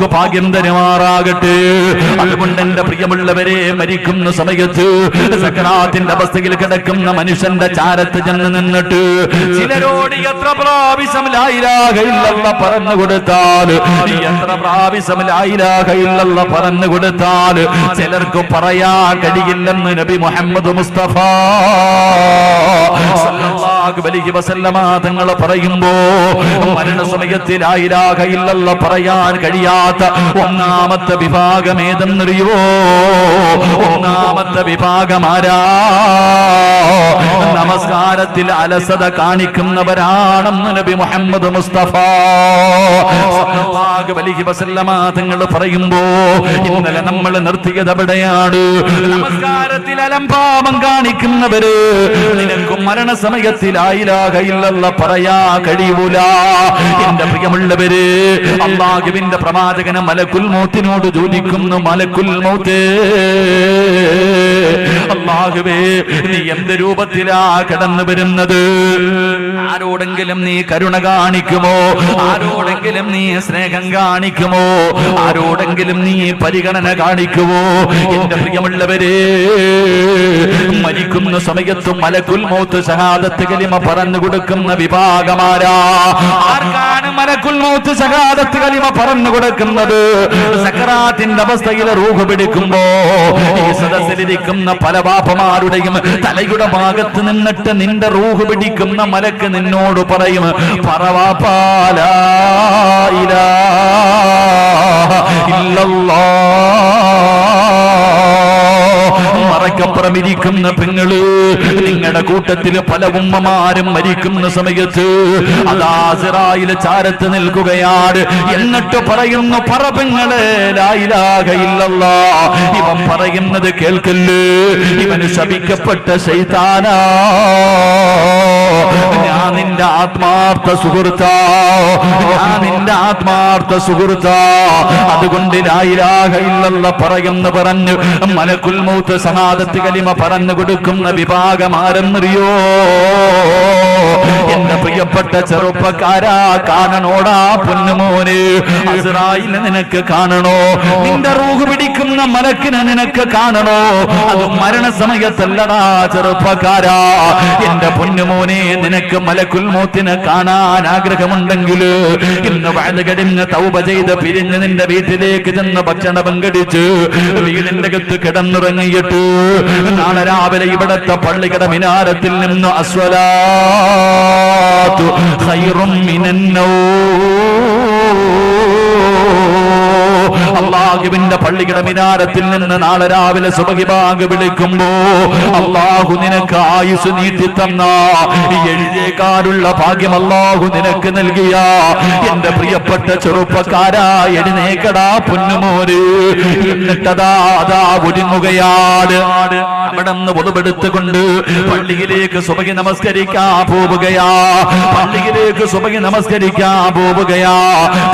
നമുക്ക് ഭാഗ്യം തരുമാറാകട്ടെ. അതുകൊണ്ട് എന്റെ പ്രിയമുള്ളവരെ മരിക്കുന്ന സമയത്ത് സക്കറാത്തിന്റെ അവസ്ഥയിൽ കിടക്കുന്ന മനുഷ്യന്റെ ചാരത്ത് ചെന്ന് നിന്നിട്ട് ചിലരോട് എത്ര പ്രാവശ്യം ലായിരാകയില്ലല്ല പറഞ്ഞു കൊടുത്താൽ എത്ര പ്രാവശ്യം ലായിരാകയില്ലല്ല പറഞ്ഞു കൊടുത്താൽ ചിലർക്ക് പറയാൻ കഴിയില്ലെന്ന് നബി മുഹമ്മദ് മുസ്തഫ. തങ്ങൾ പറയുമ്പോ മരണസമയത്തിലായിരാകയില്ലല്ല പറയാൻ കഴിയാത്ത ഒന്നാമത്തെ വിഭാഗം ഏതെന്നറിയോ ഒന്നാമത്തെ വിഭാഗമാരാ നമസ്കാരത്തിൽ അലസത കാണിക്കുന്നവരാണെന്ന് നബി മുഹമ്മദ് മുസ്തഫ. സല്ലല്ലാഹു അലൈഹി പറയുമ്പോ ഇന്നലെ നമ്മൾ നിർത്തിയത് എവിടെയാണ് നമസ്കാരത്തിൽ അലംഭാവം കാണിക്കുന്നവര് നിനക്ക് മരണസമയത്തിൽ ആയിരാകയില്ലല്ല പറയാ കഴിയൂല. എന്റെ പ്രിയമുള്ളവര് അള്ളാഹുവിന്റെ പ്രവാചകന മലക്കുൽ മൗത്തിനോട് ചോദിക്കുന്നു മലക്കുൽ മൗത്ത് അള്ളാഹുവേ നീ എന്ത് രൂപത്തിലാ കടന്നു വരുന്നത്? ആരോടെങ്കിലും നീ കരുണ കാണിക്കുമോ? ആരോടെങ്കിലും നീ സ്നേഹം കാണിക്കുമോ? ആരോടെങ്കിലും നീ പരിഗണന കാണിക്കുമോ എന്റെ പ്രിയമുള്ളവരെ മരിക്കുന്ന സമയത്തും മലക്കുൽ മൂത്ത് സഹാദത്ത് കലിമ പറഞ്ഞു കൊടുക്കുന്ന വിഭാഗമാരാ? ആർക്കാണ് മലക്കുൽ മൂത്ത് സഹാദത്ത് കലിമ പറഞ്ഞു കൊടുക്കുന്നത് സക്കറാത്തിന്റെ അവസ്ഥയിൽ റൂഹ് പിടിക്കുമ്പോ ഈ സദസ്സിലിരിക്കുന്ന പല പാപ്പമാരുടെയും തലയുടെ ഭാഗത്ത് നിന്നിട്ട് നിന്റെ റൂഹ് പിടിക്കുന്ന മലക്ക് നിന്നോട് പറയും പറവാപ്പാല മറക്കപ്പുറം ഇരിക്കുന്ന പെങ്ങൾ നിങ്ങളുടെ കൂട്ടത്തിൽ പല ഉമ്മമാരും മരിക്കുന്ന സമയത്ത് അതാസിറായിൽ ചാരത്ത് നിൽക്കുകയാണ്. എന്നിട്ട് പറയുന്നു പറ പെങ്ങളെ ലായിലാകയില്ലല്ല ഇവൻ പറയുന്നത് കേൾക്കല്ലേ? ഇവന് ശപിക്കപ്പെട്ട ശൈതാനാ നിന്റെ ആത്മാർത്ഥ സുഹൃത്താ. ഞാൻ നിന്റെ ആത്മാർത്ഥ സുഹൃത്താ. അതുകൊണ്ട് പറയുന്ന പറഞ്ഞു. മലക്കുൽ മൗത്ത് സഹാദത്ത് കലിമ പറഞ്ഞു കൊടുക്കുന്ന വിഭാഗം ആരെന്നറിയോ? എന്റെ പ്രിയപ്പെട്ട ചെറുപ്പക്കാരാ കാണണോടാ പൊന്നുമോന്. അസ്രായിൽ നിനക്ക് കാണണോ? നിന്റെ റൂഹ് പിടിക്കുന്ന മലക്കിനെ നിനക്ക് കാണണോ? അത് മരണസമയത്തല്ലടാ ചെറുപ്പക്കാരാ. എന്റെ പൊന്നുമോനെ നിനക്ക് മലക്കുൽ മൂത്തിനെ കാണാൻ ആഗ്രഹമുണ്ടെങ്കിൽ ഇന്ന് വഴുകടിഞ്ഞ് തൗപ ചെയ്ത് പിരിഞ്ഞ് നിന്റെ വീട്ടിലേക്ക് ചെന്ന് ഭക്ഷണം പങ്കടിച്ച് വീടിന്റെ അകത്ത് കിടന്നുറങ്ങിയിട്ട് നാളെ രാവിലെ ഇവിടത്തെ പള്ളിക്കട മിനാരത്തിൽ നിന്ന് മിനന്നോ. അള്ളാഹുവിന്റെ പള്ളിയുടെ മിനാരത്തിൽ നിന്ന് നാളെ രാവിലെ സുബഹിബാഗ് വിളിക്കുമ്പോ അള്ളാഹു നിനക്ക് ആയുസ് നീട്ടി തന്ന. ഈ എഴുതിയേക്കാനുള്ള ഭാഗ്യം അള്ളാഹു നിനക്ക് നൽകിയ. എന്റെ പ്രിയപ്പെട്ട ചെറുപ്പക്കാരാ എഴുന്നേക്കടാ പൊന്നുമോര് എന്നിട്ടതാ അതാ ഒരുങ്ങുകയാണ് അവിടെ നിന്ന് പൊതുപെടുത്തുകൊണ്ട് പള്ളിയിലേക്ക് സുബഹി നമസ്കരിക്കാ പോവുകയാ. പള്ളിയിലേക്ക് സുബഹി നമസ്കരിക്കാ പോവുകയാ.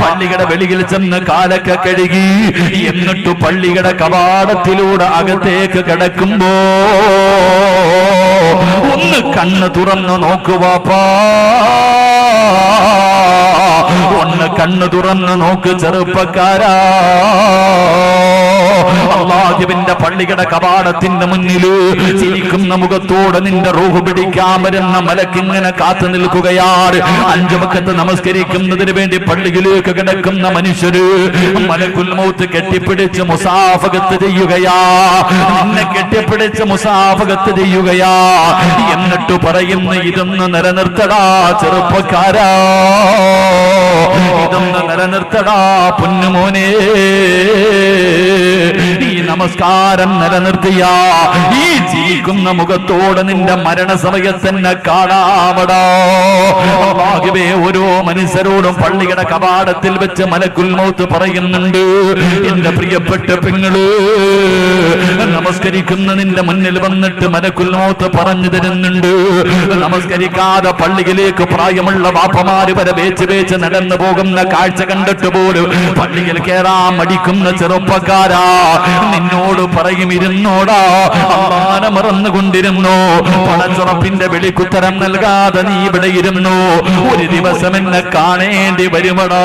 പള്ളിയുടെ വെളിയിൽ ചെന്ന് കാലൊക്കെ കഴുകി എന്നിട്ട് പള്ളിയുടെ കവാടത്തിലൂടെ അകത്തേക്ക് കിടക്കുമ്പോ ഒന്ന് കണ്ണ് തുറന്ന് നോക്കുവാപ്പാ ഒന്ന് കണ്ണ് തുറന്ന് നോക്ക് ചെറുപ്പക്കാരാ. അള്ളാഹുവിന്റെ പള്ളിയുടെ കപാടത്തിന്റെ മുന്നിൽ ചിരിക്കുന്ന മുഖത്തോടെ നിന്റെ റൂഹ് പിടിക്കാൻ വരുന്ന മലക്കിങ്ങനെ കാത്തു നിൽക്കുകയാണ്. അഞ്ചു മുഖത്ത് നമസ്കരിക്കുന്നതിന് വേണ്ടി പള്ളിയിലേക്ക് കിടക്കുന്ന മനുഷ്യര് മലക്കുൽ മൗത്ത് കെട്ടിപ്പിടിച്ച് മുസാഫകത്ത് ചെയ്യുകയാ. നിന്നെ കെട്ടിപ്പിടിച്ച് മുസാഫകത്ത് ചെയ്യുകയാ. എന്നിട്ട് പറയുന്ന ഇതൊന്ന് നിലനിർത്തടാ ചെറുപ്പക്കാരാ. ഇതൊന്ന് നിലനിർത്തടാ പൊന്നുമോനെ. നമസ്കാരം നിലനിർത്തിയ. ഈ ജീവിക്കുന്ന മുഖത്തോടെ നിന്റെ മരണസമയത്തന്നെ കാണാമടാ അല്ലാഹുവേ ഓരോ മനുഷ്യരോടും പള്ളിയുടെ കവാടത്തിൽ വെച്ച് മലക്കുൽ മൗത്ത് പറയുന്നുണ്ട്. എന്റെ പ്രിയപ്പെട്ട പെങ്ങൾ നമസ്കരിക്കുന്ന നിന്റെ മുന്നിൽ വന്നിട്ട് മലക്കുൽ മൗത്ത് പറഞ്ഞു തരുന്നുണ്ട്. നമസ്കരിക്കാതെ പള്ളിയിലേക്ക് പ്രായമുള്ള വാപ്പമാര് വരെ വേച്ച് വേച്ച് നടന്നു പോകുന്ന കാഴ്ച കണ്ടിട്ട് പോലും പള്ളിയിൽ കേറാൻ മടിക്കുന്ന ചെറുപ്പക്കാരാ. നിന്നോട് പറയും ഇരുന്നോടാ അമ്മാന മറന്നുകൊണ്ടിരുന്നു? പണച്ചുറപ്പിന്റെ വെളിക്കുത്തരം നൽകാതെ നീ ഇവിടെ ഇരുന്നു? ഒരു ദിവസം എന്നെ കാണേണ്ടി വരുമടാ.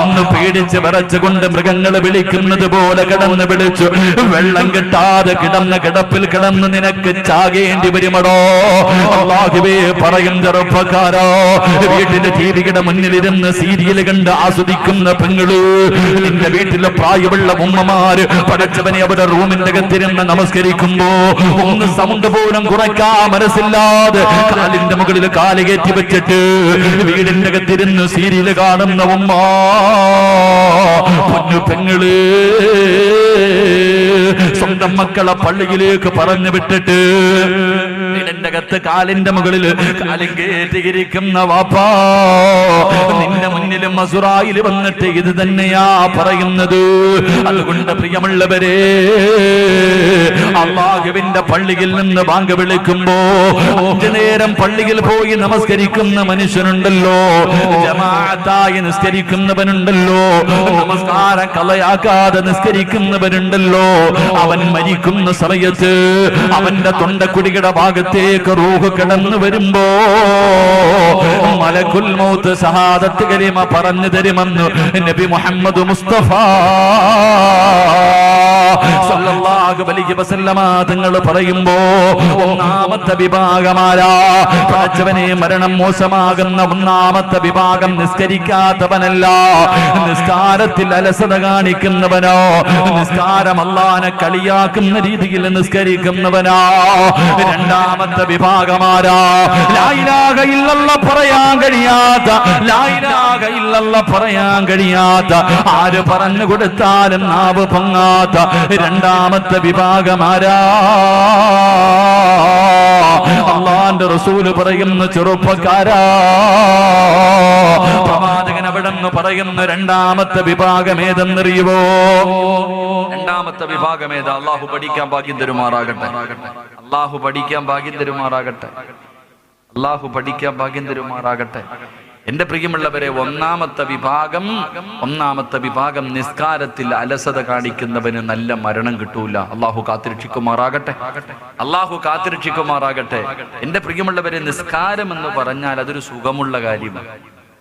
അന്ന് പേടിച്ച് വിറച്ചുകൊണ്ട് മൃഗങ്ങൾ വിളിക്കുന്നത് പോലെ കിടന്ന് വിളിച്ചു. വെള്ളം കിട്ടാതെ കിടന്ന കിടപ്പിൽ കിടന്ന് നിനക്ക് ചാകേണ്ടി വരുമടോ. അള്ളാഹുവേ പറയും ചെറുപ്പക്കാരോ വീട്ടിലെ ടിവിയുടെ മുന്നിലിരുന്ന് സീരിയൽ കണ്ട് ആസ്വദിക്കുന്ന പെങ്ങൾ നിന്റെ വീട്ടിലെ പ്രായമുള്ള ഉമ്മമാര് പഠിച്ചവനെ അവരുടെ റൂമിന്റെ അകത്തിരുന്ന് നമസ്കരിക്കുമ്പോ ഒന്ന് സൗണ്ട് പോലും കുറയ്ക്കാൻ മനസ്സില്ലാതെ കാലിന്റെ മുകളിൽ കാലുകേറ്റി വെച്ചിട്ട് വീടിന്റെ അകത്തിരുന്ന് സീരിയൽ കാണുന്ന ഉമ്മ. പൊന്നു പെങ്ങൾ. സ്വന്തം മക്കളെ പള്ളിയിലേക്ക് പറഞ്ഞു വിട്ടിട്ട് വീടിന്റെ അകത്ത് കാലിന്റെ മുകളിൽ കാലും കേട്ടിരിക്കുന്ന വാപ്പാ നിന്റെ മുന്നിലും മസുറായിൽ വന്നിട്ട് ഇത് തന്നെയാ പറയുന്നത്. അതുകൊണ്ട് പ്രിയമുള്ളവരെ അള്ളാഹുവിന്റെ പള്ളിയിൽ നിന്ന് ബാങ്ക് വിളിക്കുമ്പോ അഞ്ചു നേരം പള്ളിയിൽ പോയി നമസ്കരിക്കുന്ന മനുഷ്യനുണ്ടല്ലോ. ജമാഅത്തായി നിസ്കരിക്കുന്നവനുണ്ടല്ലോ. നമസ്കാരം കളയാക്കാതെ നിസ്കരിക്കുന്നവനുണ്ടല്ലോ. അവൻ മരിക്കുന്ന സമയത്ത് അവന്റെ തൊണ്ടക്കുടിയുടെ ഭാഗത്തേക്ക് റൂഹ് കിടന്നു വരുമ്പോ മലക്കുൽ മൗത്ത് സഹാദത്ത് കലിമ പറഞ്ഞു തരുമെന്ന് നബി മുഹമ്മദ് മുസ്തഫ തങ്ങൾ പറയുമ്പോ ഒന്നാമത്തെ വിഭാഗമാരാ? പടച്ചവനെ മരണം മോശമാകുന്ന ഒന്നാമത്തെ വിഭാഗം നിസ്കരിക്കാത്തവനല്ല. നിസ്കാരത്തിൽ അലസത കാണിക്കുന്നവനോ നിസ്കാരം അല്ലാനെ കളിയാക്കുന്ന രീതിയിൽ നിസ്കരിക്കുന്നവനാ? രണ്ടാമത്തെ വിഭാഗമാരാ? ലായിലാക ഇല്ലല്ല പറയാൻ കഴിയാത്ത ലായിലാക ഇല്ലല്ല പറയാൻ കഴിയാത്ത ആര് പറഞ്ഞു കൊടുത്താലും നാവ് പൊങ്ങാത്ത രണ്ടാമത്തെ വിഭാഗം ആരാ? അള്ളാന്റെ റസൂൽ പറയുന്ന ചെറുപ്പക്കാരാ. പ്രവാചകൻ അവിടെ നിന്ന് പറയുന്ന രണ്ടാമത്തെ വിഭാഗം ഏതെന്നറിയുവോ? രണ്ടാമത്തെ വിഭാഗം ഏതാ? അള്ളാഹു പഠിക്കാൻ ഭാഗ്യം തരുമാറാകട്ടെ. അള്ളാഹു പഠിക്കാൻ ഭാഗ്യം തരുമാറാകട്ടെ. അള്ളാഹു പഠിക്കാൻ ഭാഗ്യം തരുമാറാകട്ടെ. എന്റെ പ്രിയമുള്ളവരെ ഒന്നാമത്തെ വിഭാഗം ഒന്നാമത്തെ വിഭാഗം നിസ്കാരത്തിൽ അലസത കാണിക്കുന്നവന് നല്ല മരണം കിട്ടൂല. അള്ളാഹു കാത്തിരക്ഷിക്കുമാറാകട്ടെ. അള്ളാഹു കാത്തിരക്ഷിക്കുമാറാകട്ടെ. എന്റെ പ്രിയമുള്ളവരെ നിസ്കാരം എന്ന് പറഞ്ഞാൽ അതൊരു സുഖമുള്ള കാര്യമാണ്.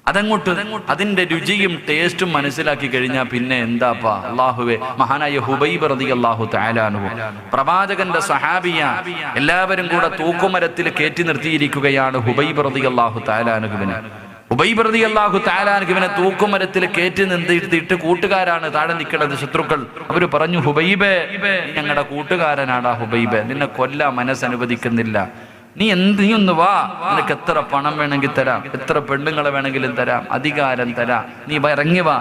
അതങ്ങോട്ട് അതിന്റെ രുചിയും ടേസ്റ്റും മനസ്സിലാക്കി കഴിഞ്ഞാൽ പിന്നെ എന്താപ്പാ? അള്ളാഹുവെ മഹാനായ ഹുബൈബ് റതി അള്ളാഹു താലാനുവോ പ്രവാചകന്റെ സഹാബിയ എല്ലാവരും കൂടെ തൂക്കുമരത്തിൽ കയറ്റി നിർത്തിയിരിക്കുകയാണ് ഹുബൈബ് റതി അള്ളാഹു താലാനുഹുവിന് ഹുബൈബ് അള്ളാഹു താലാനക്ക് ഇവനെ തൂക്കുമരത്തിൽ കയറ്റി നിന്നിരുത്തിയിട്ട് കൂട്ടുകാരാണ് താഴെ നിൽക്കുന്നത് ശത്രുക്കൾ. അവർ പറഞ്ഞു ഹുബൈബേ ഞങ്ങളുടെ ആ ഹുബൈബെ നിന്നെ കൊല്ല മനസ്സനുവദിക്കുന്നില്ല നീ എന്ത് നീ ഒന്ന് വാ. നിനക്ക് എത്ര പണം വേണമെങ്കിൽ തരാം എത്ര പെണ്ണുങ്ങളെ വേണമെങ്കിലും തരാം അധികാരം തരാം. നീ ഇറങ്ങി വാ.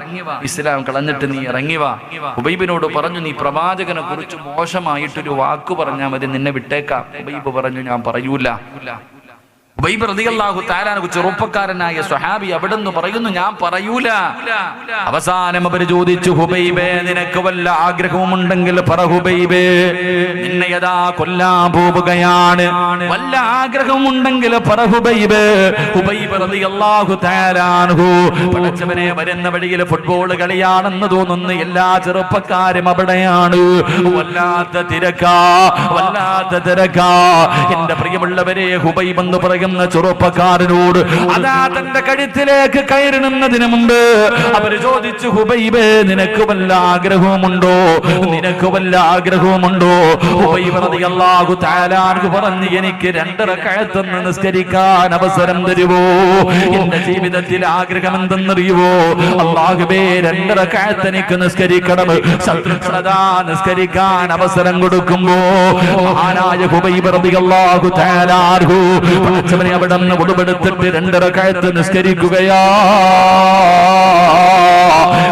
ഇസ്ലാം കളഞ്ഞിട്ട് നീ ഇറങ്ങി വാ. ഹുബൈബിനോട് പറഞ്ഞു നീ പ്രവാചകനെ കുറിച്ച് മോശമായിട്ടൊരു വാക്ക് പറഞ്ഞാൽ മതി നിന്നെ വിട്ടേക്കാം. ഹുബൈബ് പറഞ്ഞു ഞാൻ പറയൂല. ഹുബൈബ് റളിയല്ലാഹു തആലാനെ ചെറുപ്പക്കാരനായ സ്വഹാബി അവിടുന്ന് പറയുന്നു ഞാൻ പറയൂല. അവസാനം അവർ ചോദിച്ചു ഹുബൈബേ നിനക്ക് വല്ല ആഗ്രഹവുമുണ്ടെങ്കിൽ പറ ഹുബൈബേ. നിന്നെ യഥാ കൊല്ലാൻ പോവുകയാണ്. വല്ല ആഗ്രഹമുണ്ടെങ്കിൽ പറ ഹുബൈബേ. ഹുബൈബ് റളിയല്ലാഹു തആലാൻഹു പടച്ചവനെ വരുന്ന വഴിയിൽ ഫുട്ബോൾ കളിയാണെന്ന് തോന്നുന്ന എല്ലാ ചെറുപ്പക്കാരും അവിടെയാണ്. വല്ലാത്ത തിരക്കാ വല്ലാത്ത തിരക്കാ. എന്റെ പ്രിയമുള്ളവരെ ഹുബൈബ് എന്ന് പറയുന്ന ചെറുപ്പക്കാരനോട് അതാ തന്റെ കഴുത്തിലേക്ക് കയറുന്നതിന് മുമ്പ് അവർ ചോദിച്ചു ഹുബൈബേ നിനക്ക് വല്ല ആഗ്രഹവുമുണ്ടോ? നിനക്ക് വല്ല ആഗ്രഹവുമുണ്ടോ? ഹുബൈബ് പറഞ്ഞു എനിക്ക് രണ്ടര കഴുത്ത് നിസ്കരിക്കാൻ അവസരം തരുവോ? എന്റെ ജീവിതത്തിൽ ആഗ്രഹം എന്തെന്നറിയുവോ? അള്ളാഹുബേ രണ്ടര കഴുത്ത് എനിക്ക് നിസ്കരിക്കണം. ശത്രുക്കളതാ നിസ്കരിക്കാൻ അവസരം കൊടുക്കുമ്പോ. മഹാനായ ഹുബൈബ് റളിയല്ലാഹു തആല പടച്ചവനെ അവിടെ നിന്ന് ഉടുപെടുത്തിട്ട് രണ്ടര കാലത്ത് നിസ്കരിക്കുകയാ.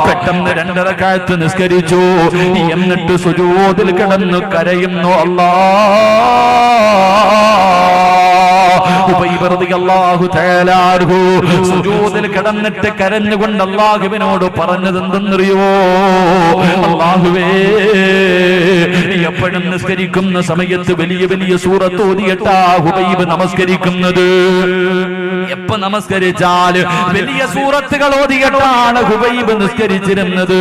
പെട്ടെന്ന് രണ്ടര കാലത്ത് നിസ്കരിച്ചു. എന്നിട്ട് സുജൂതിൽ കിടന്നു കരയുന്നു അല്ലാ. സുജൂദിൽ കിടന്നിട്ട് കരഞ്ഞുകൊണ്ട് അള്ളാഹുവിനോട് പറഞ്ഞത് എന്തെന്നറിയോ അള്ളാഹുവേ എപ്പോഴും നിസ്കരിക്കുന്ന സമയത്ത് വലിയ വലിയ സൂറത്ത് ഓതിയിട്ടാ ഹുബൈബ് നമസ്കരിക്കുന്നത്. എപ്പോ നമസ്കരിച്ചാൽ വലിയ സൂറത്തുകൾ ഓതിയിട്ടാണ് ഹുബൈബ് നിസ്കരിച്ചിരുന്നത്.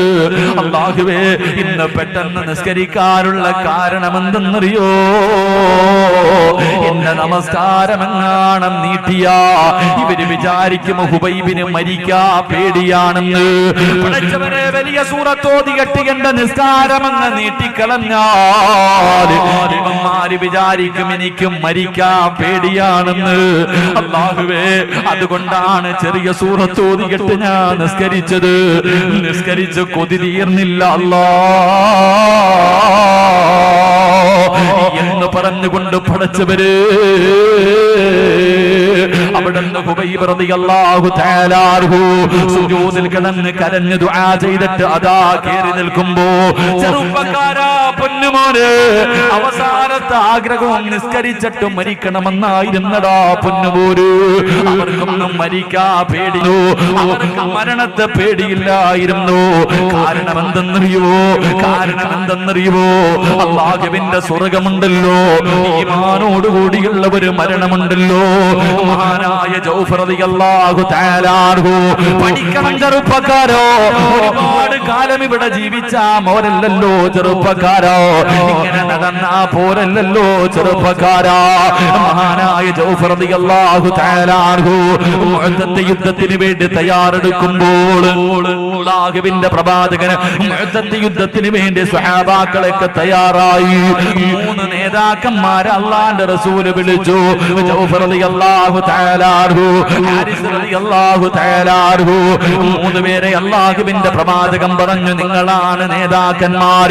അള്ളാഹുവേ ഇന്ന് പെട്ടെന്ന് നിസ്കരിക്കാനുള്ള കാരണം എന്തെന്നറിയോ എന്റെ നമസ്കാരം എങ്ങാണം നീട്ടിയ? ഇവർ വിചാരിക്കും ഹുബൈബിന് മരിക്കാ പേടിയാണെന്ന്. വലിയ സൂറത്തോതി കെട്ടി എന്റെ നിസ്കാരമെന്ന് നീട്ടിക്കളഞ്ഞാൽ ഇവന്മാര് വിചാരിക്കും എനിക്കും മരിക്കാൻ പേടിയാണെന്ന്. അള്ളാഹുവേ അതുകൊണ്ടാണ് ചെറിയ സൂറത്ത് കെട്ട് ഞാൻ നിസ്കരിച്ചത്. നിസ്കരിച്ച് കൊതി തീർന്നില്ല അല്ലാ എന്ന് പറഞ്ഞുകൊണ്ട് പടച്ചവര്. അവിടുന്ന് സുജൂദിൽ കിടന്ന് കരഞ്ഞു ദുആ ചെയ്തിട്ട് അതാ കേറി നിൽക്കുമ്പോ ചെറുപ്പക്കാരാ പൊന്നുമോനെ അവസാനത്തെ ആഗ്രഹവും നിസ്കരിച്ചിട്ട് മരിക്കണമെന്നായിരുന്നടാ പൊന്നുമോര് അവർക്കൊന്നും മരിക്കാ പേടിയോ മരണത്തെ പേടിയില്ലായിരുന്നു. കാരണം എന്തെന്നറിയോ കാരണം എന്തെന്നറിയോ അള്ളാഹുവിന്റെ സ്വർഗമുണ്ടല്ലോ. ഈമാനോടുകൂടിയുള്ള ഒരു മരണമുണ്ടല്ലോ മഹാനായ തആല പഠിക്കണം ചെറുപ്പക്കാരോ? ഒരുപാട് കാലം ഇവിടെ ജീവിച്ച മോരല്ലല്ലോ ചെറുപ്പക്കാരോ? ഇങ്ങനെ നടന്ന പോരല്ലല്ലോ ചെറുപ്പക്കാരാ. മഹാനായ തആല അൻഹു മുഅത്തത്തെ യുദ്ധത്തിന് വേണ്ടി തയ്യാറെടുക്കുമ്പോൾ അള്ളാഹുവിന്റെ പ്രവാചകന് യുദ്ധത്തിന് വേണ്ടി സഹാബാക്കളൊക്കെ തയ്യാറായി. മൂന്ന് നേതാക്കന്മാരെ അള്ളാന്റെ റസൂൽ വിളിച്ചു. ജൗഫർ റളിയല്ലാഹു മൂന്ന് അള്ളാഹുവിന്റെ പ്രവാചകം പറഞ്ഞു നിങ്ങളാണ് നേതാക്കന്മാർ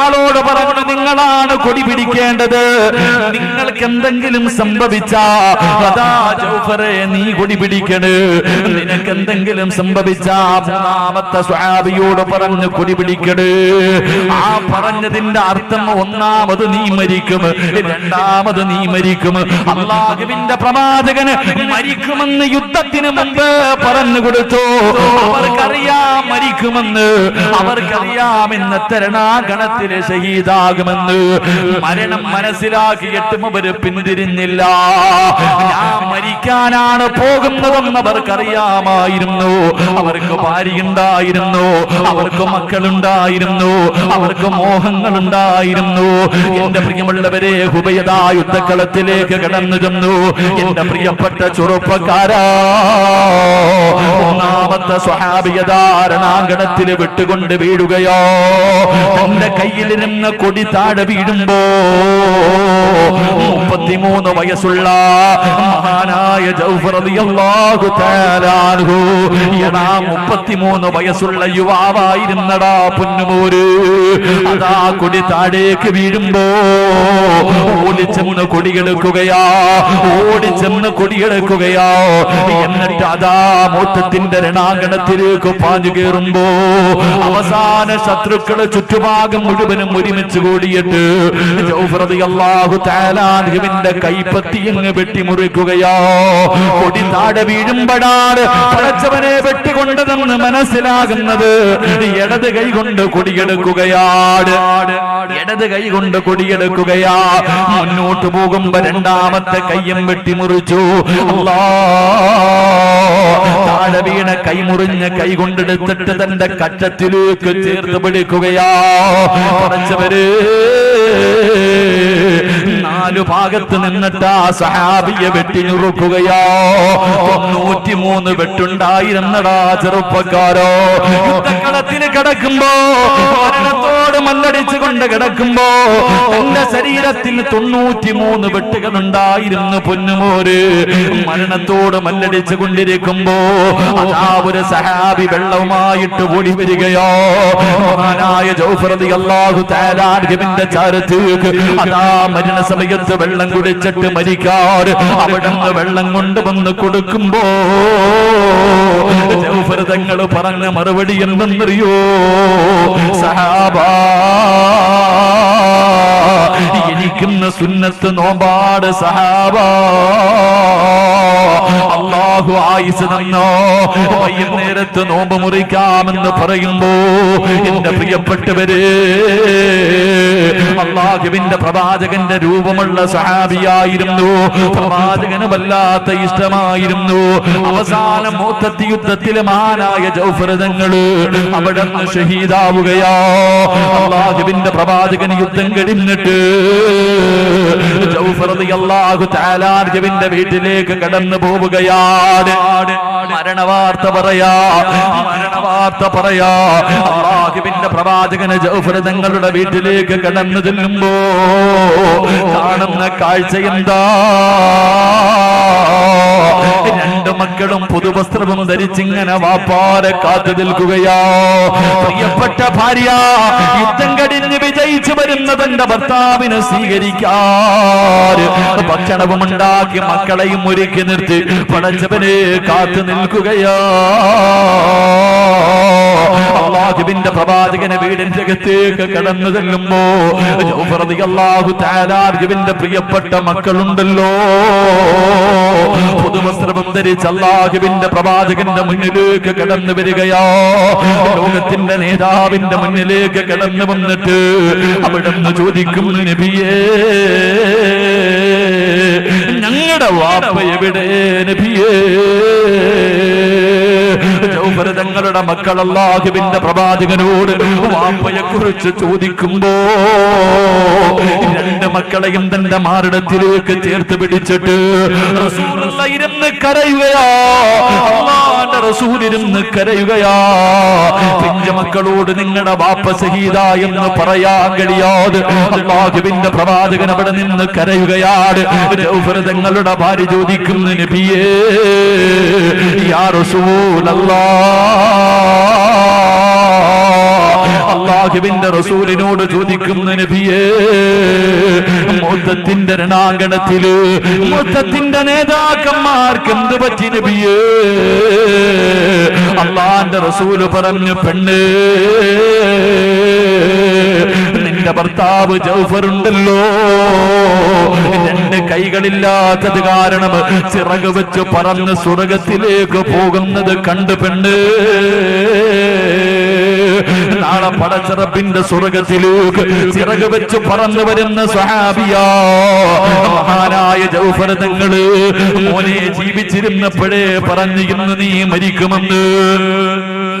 ആളോട് പറഞ്ഞു നിങ്ങളാണ് കൊടി പിടിക്കേണ്ടത്. നിങ്ങൾക്ക് എന്തെങ്കിലും സംഭവിച്ച നീ കൊടി പിടിക്കണ്. നിനക്ക് എന്തെങ്കിലും സംഭവിച്ച മൂന്നാമത്തെ സ്വാബിയോട് പറഞ്ഞു കൊടി പിടിക്കണ്. ആ പറഞ്ഞതിന്റെ അർത്ഥം ഒന്നാമത് നീ മരിക്കും രണ്ടാമത് നീ മരിക്കും. അള്ളാഹുവിന്റെ പ്രവാചകന് മരിക്കുമെന്ന് യുദ്ധത്തിന് മുമ്പ് പറഞ്ഞു കൊടുത്തു അവർക്കറിയാം മരിക്കുമെന്ന്. അവർക്കറിയാം ഇന്ന് തരണാഗണത്തിലെ ഷഹീദാകുമെന്ന് മരണം മനസ്സിലാക്കിയിട്ടും അവർ പിന്തിരിഞ്ഞില്ല. ഞാൻ മരിക്കാനാണ് പോകുന്നതെന്ന് അവർക്കറിയാമായിരുന്നു അവർക്ക് ഭാര്യ ഉണ്ടായിരുന്നു അവർക്ക് മക്കളുണ്ടായിരുന്നു. അവർക്ക് മോഹങ്ങൾ ഉണ്ടായിരുന്നു എന്റെ പ്രിയമുള്ളവരെ ഹുബയതാ യുദ്ധക്കളത്തിലേക്ക് കടന്നു ചെന്നു. എന്റെ പ്രിയപ്പെട്ട ചെറുപ്പക്കാരാ ഒന്നാമത്തെ സ്വഹാബിയധാരണാങ്കണത്തിൽ വിട്ടുകൊണ്ട് വീഴുകയോ തന്റെ നിന്ന് കൊടി താഴെ വീഴുമ്പോ മുപ്പത്തിമൂന്ന് വയസ്സുള്ള മഹാനായ മുപ്പത്തിമൂന്ന് വയസ്സുള്ള യുവാവായിരുന്നടാ പൊന്നുമൂര്. അതാ കൊടി താഴേക്ക് വീഴുമ്പോ ഓടിച്ചെന്ന് കൊടിയെടുക്കുകയാ ഓടിച്ചെന്ന് കൊടിയെടുക്കുകയാ? എന്നിട്ട് അതാ മൂത്തത്തിന്റെ രണാങ്കണത്തിലേക്ക് പാഞ്ഞു കയറുമ്പോ അവസാന ശത്രുക്കൾ ചുറ്റുഭാഗം മുഴുവനും ഒരുമിച്ച് കൂടിയിട്ട് കൈപ്പത്തിയങ്ങ് വെട്ടിമുറിക്കുകയോ? കൊടി താഴെ വീഴുമ്പടാട് പടച്ചവനെ വെട്ടിക്കൊണ്ടതെന്ന് മനസ്സിലാകുന്നത്. ഇടത് കൈ കൊണ്ട് കൊടിയെടുക്കുകയാണ്. ഇടത് കൈ കൊണ്ട് കൊടിയെടുക്കുകയാ. മുന്നോട്ട് പോകുമ്പോ രണ്ടാമത്തെ കയ്യം വെട്ടി മുറിച്ചു താഴെ വീണ കൈമുറിഞ്ഞ കൈ കൊണ്ടെടുത്തിട്ട് തന്റെ കറ്റത്തിലേക്ക് ചേർത്ത് പിടിക്കുകയാ. പടച്ചവര്. നാലു ഭാഗത്ത് നിന്നിട്ട് ആ സഹാബിയെ വെട്ടിഞ്ഞുറുക്കുകയോ തൊണ്ണൂറ്റിമൂന്ന് വെട്ടുണ്ടായിരുന്നടാ ചെറുപ്പക്കാരോ. യുദ്ധക്കളത്തിൽ കിടക്കുമ്പോ മരണത്തോട് മല്ലടിച്ചു കൊണ്ട് കിടക്കുമ്പോ എന്റെ ശരീരത്തിൽ തൊണ്ണൂറ്റിമൂന്ന് വെട്ടുകൾ ഉണ്ടായിരുന്നു പൊന്നുമോര്. മരണത്തോട് മല്ലടിച്ചു കൊണ്ടിരിക്കുമ്പോ അതാ ഒരു സഹാബി വെള്ളവുമായിട്ട് ഓടി വരികയോ മഹാനായ ജൗഫറതി അള്ളാഹു താലാർഗിന്റെ ചാരത്തേക്ക് അതാ മരണ സമയത്ത് വെള്ളം കുടിച്ചിട്ട് മരിക്കാർ അവിടുന്ന് വെള്ളം കൊണ്ടുവന്ന് കൊടുക്കുമ്പോ ജൗഫരതങ്ങൾ പറഞ്ഞ മറുപടി എന്തെന്നറിയോ? സഹാബാ എനിക്കുന്ന സുന്നത്ത് നോമ്പാട് സഹാബ. അള്ളാഹു ആയിസ് തന്നോ വൈകുന്നേരത്ത് നോമ്പ് മുറിക്കാമെന്ന് പറയുമ്പോ എന്റെ പ്രിയപ്പെട്ടവര് അള്ളാഹുവിന്റെ പ്രവാചകന്റെ രൂപമുള്ള സഹാബിയായിരുന്നു. പ്രവാചകന് വല്ലാത്ത ഇഷ്ടമായിരുന്നു. അവസാനം മൂത്തത്തി യുദ്ധത്തിലെ മഹാനായ ജൗഫരതങ്ങൾ അവിടെ നിന്ന് ഷഹീദാവുകയോ. അള്ളാഹുവിന്റെ പ്രവാചകൻ യുദ്ധം കഴിഞ്ഞിട്ട് വീട്ടിലേക്ക് കടന്നു പോവുകയാണ്. മരണവാർത്ത പറയാ. മരണവാർത്ത പറയാ. അള്ളാഹുവിന്റെ പ്രവാചകന് ജൗഫരതങ്ങളുടെ വീട്ടിലേക്ക് കടന്നു ചെല്ലുമ്പോ കാണുന്ന കാഴ്ച എന്താ? രണ്ട് മക്കളും പുതുവസ്ത്രവും ധരിച്ചിങ്ങനെ വാപ്പാരെ കാത്തു നിൽക്കുകയോ. പ്രിയപ്പെട്ട ഭാര്യ യുദ്ധം കടിഞ്ഞ് വിജയിച്ചു വരുന്ന തന്റെ ഭർത്താവിനെ സ്വീകരിക്കാൻ ഭക്ഷണവും ഉണ്ടാക്കി മക്കളെയും ഒരുക്കി നിർത്തി പടച്ചവനെ കാത്തു നിൽക്കുകയോ അള്ളാഹുബിന്റെ പ്രവാചകനെ വീടിന്റെ അകത്തേക്ക് കടന്നു ജൗഫറതി അള്ളാഹു താലാഹുബിന്റെ പ്രിയപ്പെട്ട മക്കളുണ്ടല്ലോ. പുതുവസ്ത്രം ധരിച്ച് അള്ളാഹുവിന്റെ പ്രവാചകന്റെ മുന്നിലേക്ക് കടന്നു വരികയോ. ലോകത്തിന്റെ നേതാവിന്റെ മുന്നിലേക്ക് കടന്നു വന്നിട്ട് അവിടുന്ന് ചോദിക്കും നബിയേ ഞങ്ങളുടെ വാപ്പ എവിടെ നബിയേ? തങ്ങളുടെ മക്കൾ അള്ളാഹുവിന്റെ പ്രവാചകനോട് വാപ്പയെ കുറിച്ച് ചോദിക്കുമ്പോ രണ്ട് മക്കളെയും തന്റെ മാറിടത്തിലേക്ക് ചേർത്ത് പിടിച്ചിട്ട് കരയുകയാ. ഇരുന്ന് കരയുകയാ. പിഞ്ചമക്കളോട് നിങ്ങളുടെ വാപ്പ സഹീദ എന്ന് പറയാൻ കഴിയാതെ പ്രവാചകൻ അവിടെ നിന്ന് കരയുകയാണ്. തങ്ങളുടെ ഭാര്യ ചോദിക്കുന്നതിന് നബിയേ യാ റസൂലല്ലാ. അള്ളാഹുവിന്റെ റസൂലിനോട് ചോദിക്കുന്ന നബിയേ മൊത്തത്തിന്റെ രണാങ്കണത്തിൽ മൊത്തത്തിന്റെ നേതാക്കന്മാർക്ക് എന്ത് പറ്റി നബിയേ? അള്ളാന്റെ റസൂൽ പറഞ്ഞു പെണ്ണ് നിന്റെ ഭർത്താവ് ജൗഫറുണ്ടല്ലോ രണ്ട് കൈകളില്ലാത്തത് കാരണം ചിറക് വെച്ച് പറന്ന് സ്വർഗത്തിലേക്ക് പോകുന്നത് കണ്ടു പെണ്ണ്. നാളെ പടച്ചിറപ്പിന്റെ സ്വർഗത്തിലേക്ക് ചിറക് വെച്ച് പറന്നു വരുന്ന സ്വഹാബിയാ മഹാനായ ജൗഫരതങ്ങൾ മോനെ ജീവിച്ചിരുന്നപ്പോഴേ പറഞ്ഞിരുന്നു നീ മരിക്കുമെന്ന്.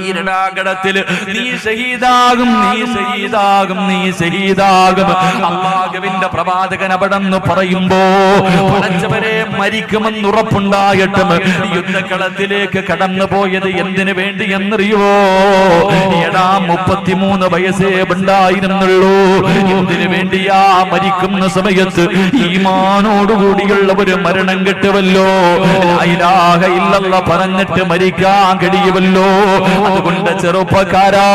ഇരണാകടത്തിൽ നീ ഷഹീദാകും നീ ഷഹീദാകും നീ ഷഹീദാകും അള്ളാഹുവിന്റെ പ്രവാചകൻ അവിടെന്ന് പറയുമ്പോ പടച്ചവരെ മരിക്കുമെന്ന് ഉറപ്പുണ്ടായിട്ടും യുദ്ധക്കളത്തിലേക്ക് കടന്നു പോയത് എന്തിനു വേണ്ടി എന്നറിയോ എടാ മുപ്പത്തിമൂന്ന് വയസ്സേ ഉണ്ടായിരുന്നുള്ളൂ. എന്തിനു വേണ്ടിയാ മരിക്കുന്ന സമയത്ത് ഈമാനോടുകൂടിയുള്ള ഒരു മരണം കിട്ടുമല്ലോ ഇലാഹ ഇല്ലല്ല പറഞ്ഞിട്ട് മരിക്കാൻ കഴിയുമല്ലോ അതുകൊണ്ട് ചെറുപ്പക്കാരാ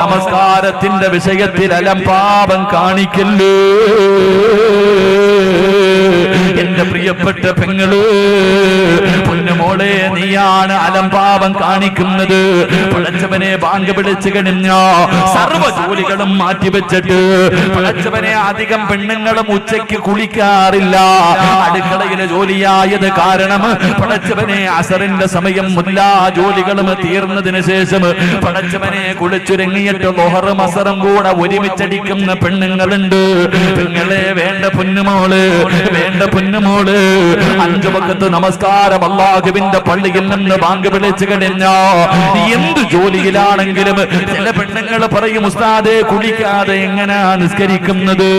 നമസ്കാരത്തിന്റെ വിഷയത്തിൽ അലംപാപം കാണിക്കല്ലേ? എന്റെ പ്രിയപ്പെട്ട പെങ്ങൾ പൊന്നുമോളെ നീയാണ് അലംഭാവം കാണിക്കുന്നത്. പുളച്ചവനെ ബാങ്ക് പിടിച്ചു കഴിഞ്ഞ സർവ ജോലികളും മാറ്റിവെച്ചിട്ട് പുളച്ചവനെ അധികം പെണ്ണുങ്ങളും ഉച്ചയ്ക്ക് കുളിക്കാറില്ല. അടുക്കളയിലെ ജോലിയായത് കാരണം പുളച്ചവനെ അസറിന്റെ സമയം എല്ലാ ജോലികളും തീർന്നതിന് ശേഷം പടച്ചവനെ കുളിച്ചുരങ്ങിയിട്ട് ലോഹറും അസറും കൂടെ ഒരുമിച്ചടിക്കുന്ന പെണ്ണുങ്ങളുണ്ട്. പെങ്ങളെ വേണ്ട പൊന്നുമോൾ വേണ്ട പൊന്നുമോൾ അഞ്ചു പക്കത്ത് നമസ്കാരം അള്ളാഹുവിന്റെ പള്ളിയിൽ നിന്ന് ബാങ്ക് വിളിച്ചു കഴിഞ്ഞോ എന്ത് ജോലിയിലാണെങ്കിലും ചില പെണ്ണുങ്ങൾ പറയും ഉസ്താദെ കുളിക്കാതെ എങ്ങനാ നിസ്കരിക്കുന്നത്?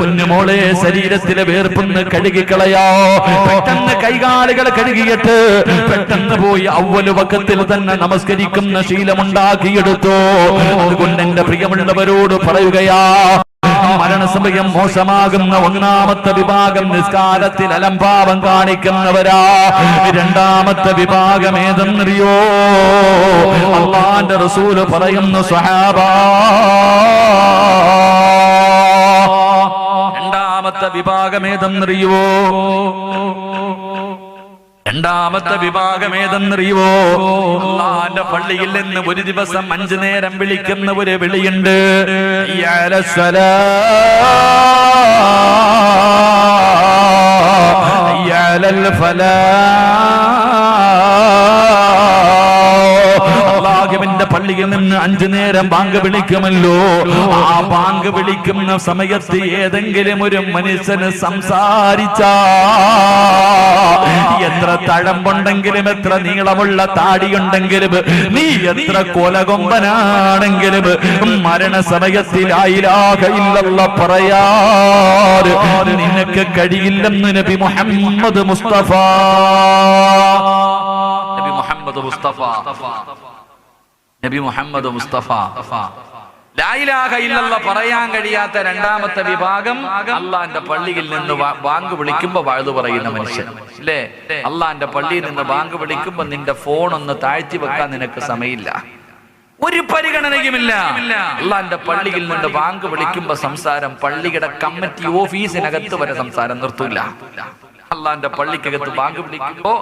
പൊന്നുമോളെ ശരീരത്തിലെ വേർപ്പൊന്ന് കഴുകിക്കളയോ? പെട്ടെന്ന് കൈകാലുകൾ കഴുകിയിട്ട് പെട്ടെന്ന് പോയി അവൽ പക്കത്തിൽ തന്നെ നമസ്കരിക്കുന്ന ശീലമുണ്ടാക്കിയെടുത്തു. അതുകൊണ്ട് എന്റെ പ്രിയമുള്ളവരോട് പറയുകയാ മരണസമയം മോശമാകുന്ന ഒന്നാമത്തെ വിഭാഗം നിസ്കാരത്തിൽ അലംഭാവം കാണിക്കുന്നവരാ. രണ്ടാമത്തെ വിഭാഗം ഏതെന്നറിയോ? അള്ളാന്റെ റസൂൽ പറയുന്ന സ്വഹാബ. രണ്ടാമത്തെ വിഭാഗം ഏതെന്നറിയോ രണ്ടാമത്തെ വിഭാഗം ഏതെന്നറിയുവോ അള്ളാന്റെ പള്ളിയിൽ നിന്ന് ഒരു ദിവസം അഞ്ചു നേരം വിളിക്കുന്ന ഒരു വിളിയുണ്ട് ഫലാ. അള്ളാഹുവിന്റെ പള്ളിയിൽ നിന്ന് അഞ്ചു നേരം ബാങ്ക് വിളിക്കുമല്ലോ. ആ ബാങ്ക് വിളിക്കുന്ന സമയത്ത് ഏതെങ്കിലും ഒരു മനുഷ്യന് സംസാരിച്ച. എത്ര തഴമ്പുണ്ടെങ്കിലും എത്ര നീളമുള്ള താടിയുണ്ടെങ്കിലും നീ എത്ര കൊലകൊമ്പനാണെങ്കിലും മരണസമയത്തിലായില്ല പറയാറ് നിനക്ക് കഴിയില്ലെന്ന് നബി മുഹമ്മദ് മുസ്തഫ. നബി മുഹമ്മദ് മുസ്തഫ. നബി മുഹമ്മദ് മുസ്തഫ. പറയാൻ കഴിയാത്ത രണ്ടാമത്തെ വിഭാഗം അള്ളാന്റെ പള്ളിയിൽ നിന്ന് ബാങ്ക് വിളിക്കുമ്പോ വാഴ്തു പറയുന്ന മനുഷ്യൻ. അല്ലേ അള്ളാന്റെ പള്ളിയിൽ നിന്ന് ബാങ്ക് വിളിക്കുമ്പോ നിന്റെ ഫോൺ ഒന്ന് താഴ്ത്തി വെക്കാൻ നിനക്ക് സമയമില്ല. ഒരു പരിഗണനയുമില്ല. അള്ളാന്റെ പള്ളിയിൽ നിന്ന് ബാങ്ക് വിളിക്കുമ്പോ സംസാരം പള്ളിയുടെ കമ്മിറ്റി ഓഫീസിനകത്ത് വരെ സംസാരം നിർത്തൂല. അള്ളാന്റെ പള്ളിക്കകത്ത് ബാങ്ക് വിളിക്കുമ്പോ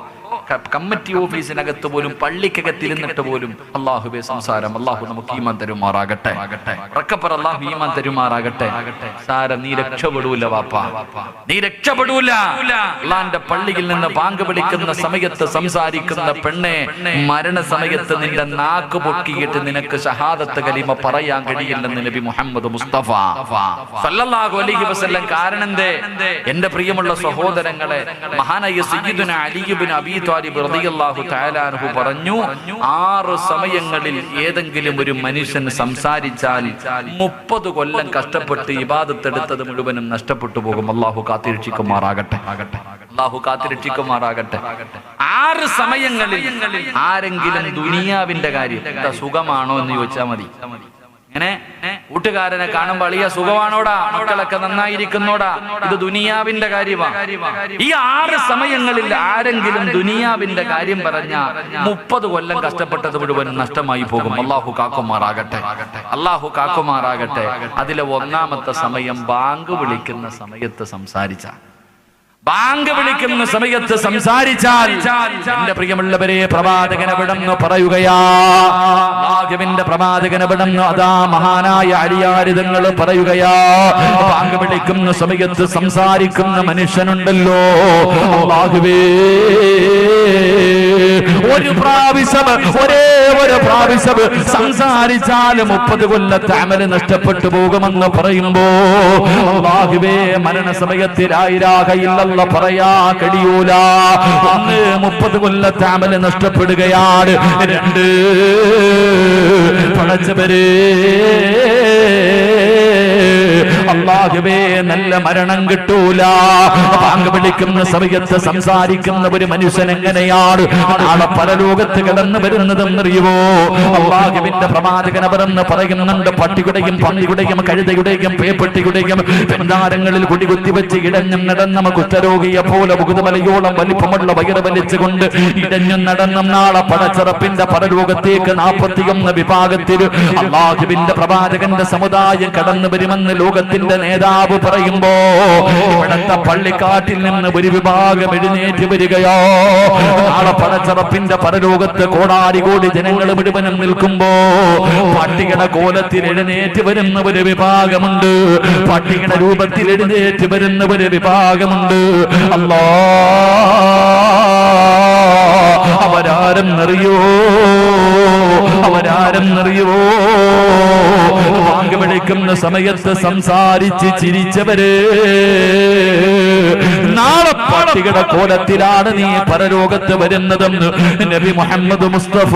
കമ്മിറ്റി ഓഫീസിനകത്ത് പോലും പള്ളിക്കകത്ത് ഇരുന്നിട്ട് പോലും അള്ളാഹുബെ സംസാരം അള്ളാഹു നമുക്ക് ഈമാൻ തരുമാറാകട്ടെ. ഉറക്കപ്പറ അള്ളാഹു ഈമാൻ തരുമാറാകട്ടെ. സാരം നീ രക്ഷപ്പെടൂല വാപ്പ. നീ രക്ഷപ്പെടൂല. അള്ളാന്റെ പള്ളിയിൽ നിന്ന് ബാങ്ക് വിളിക്കുന്ന സമയത്ത് സംസാരിക്കുന്ന പെണ്ണെ മരണ സമയത്ത് നിന്റെ നാക്ക് പൊക്കിയിട്ട് നിനക്ക് ഷഹാദത്ത് കലിമ പറയാൻ കഴിയില്ലെന്ന് നബി മുഹമ്മദ് മുസ്തഫ. സല്ലല്ലാഹു അലൈഹി വസല്ലം കാരണം എന്റെ പ്രിയമുള്ള സഹോദരങ്ങളെ മഹാനായ സയ്യിദുന അലി ഇബ്നു അബീ തആല അൻഹു പറഞ്ഞു ആറ് സമയങ്ങളിൽ ഏതെങ്കിലും ഒരു മനുഷ്യൻ സംസാരിച്ചാൽ മുപ്പത് കൊല്ലം കഷ്ടപ്പെട്ട് ഇബാദത്തെടുത്തത് മുഴുവനും നഷ്ടപ്പെട്ടു പോകും. അള്ളാഹു കാത്തിരക്ഷിക്കുമാറാകട്ടെ. അള്ളാഹു കാത്തിരക്ഷിക്കുമാറാകട്ടെ. ആറ് സമയങ്ങളിൽ ആരെങ്കിലും ദുനിയാവിന്റെ കാര്യം സുഖമാണോ എന്ന് ചോദിച്ചാൽ മതി. ഇങ്ങനെ കൂട്ടുകാരനെ കാണുമ്പോൾ അളിയ സുഖമാണോടാ? മക്കളൊക്കെ നന്നായിരിക്കുന്നോടാ? ഇത് ദുനിയാവിന്റെ കാര്യമാണ് ഈ ആറ് സമയങ്ങളിൽ ആരെങ്കിലും ദുനിയാവിന്റെ കാര്യം പറഞ്ഞ മുപ്പത് കൊല്ലം കഷ്ടപ്പെട്ടത് മുഴുവൻ നഷ്ടമായി പോകും. അള്ളാഹു കാക്കുമാറാകട്ടെ. അള്ളാഹു കാക്കുമാറാകട്ടെ. അതിലെ ഒന്നാമത്തെ സമയം ബാങ്ക് വിളിക്കുന്ന സമയത്ത് സംസാരിച്ച. ബാങ്ക് വിളിക്കുന്ന സമയത്ത് സംസാരിച്ചാൽ എന്റെ പ്രിയമുള്ളവരെ പ്രവാചകനവിടെന്ന് പറയുകയാ. ഭാഗ്യവിന്റെ പ്രവാചകനവിടെന്ന് അതാ മഹാനായ അരിയാരിതങ്ങൾ പറയുകയാ. ബാങ്ക് വിളിക്കുന്ന സമയത്ത് സംസാരിക്കുന്ന മനുഷ്യനുണ്ടല്ലോ. ബാഹുവേ ഒരു പ്രാവശ്യം ഒരേ ഒരു പ്രാവശ്യം സംസാരിച്ചാൽ മുപ്പത് കൊല്ലത്തെ അമൽ നഷ്ടപ്പെട്ടു പോകുമെന്ന് പറയുമ്പോ അള്ളാഹുവേ മരണസമയത്തിലായിരാകയില്ല പറയാ കഴിയൂല ഒന്ന് മുപ്പത് കൊല്ലത്തെ അമൽ നഷ്ടപ്പെടുകയാണ്. രണ്ട് പടച്ചവരേ. അള്ളാഹുവേ നല്ല മരണം കിട്ടൂല. പാങ്ക് വിളിക്കുന്ന സമയത്ത് സംസാരിക്കുന്ന ഒരു മനുഷ്യൻ എങ്ങനെയാണ്? നാളെ പരലോകത്ത് കിടന്നു വരുന്നതെന്നറിയുവോ? അള്ളാഹുവിന്റെ പ്രവാചകൻ അവരെന്ന് പറയുന്നുണ്ട് പട്ടിയുടെയും പന്നിയുടെയും കഴുതയുടെയും പേപ്പട്ടിയുടെയും പിന്താരങ്ങളിൽ കുടികുത്തി വെച്ച് ഇടഞ്ഞും നടന്ന കുറ്റരോഗിയെ പോലെ മുകുതമലയോളം വലിപ്പമുള്ള വയറ് വലിച്ചുകൊണ്ട് ഇടഞ്ഞും നടന്നും നാളെ പടച്ചിറപ്പിന്റെ പരലോകത്തേക്ക് നാൽപ്പത്തിയൊന്ന് വിഭാഗത്തിൽ അള്ളാഹുവിന്റെ പ്രവാചകന്റെ സമുദായം കടന്നു വരുമെന്ന് ലോകത്തിന്റെ നേതാവ് പറയുമ്പോ ഇവിടത്തെ പള്ളിക്കാട്ടിൽ നിന്ന് ഒരു വിഭാഗം എഴുന്നേറ്റ് വരികയോ? നാളെ പടച്ചറപ്പിന്റെ പരലോകത്ത് കോടാരി കോടി ജനങ്ങൾ മുഴുവനും നിൽക്കുമ്പോ പട്ടികട കോലത്തിൽ എഴുന്നേറ്റ് വരുന്ന ഒരു വിഭാഗമുണ്ട്. പട്ടികട രൂപത്തിൽ എഴുന്നേറ്റ് വരുന്ന ഒരു വിഭാഗമുണ്ട്. അല്ലാ അവരാരെന്നറിയോ അവരാരം നിറയോ? വിളിക്കുന്ന സമയത്ത് സംസാരിച്ച് ചിരിച്ചവര് നാളെ പാട്ടികളുടെ കോലത്തിലാണ് നീ പരലോകത്ത് വരുന്നതെന്ന് നബി മുഹമ്മദ് മുസ്തഫ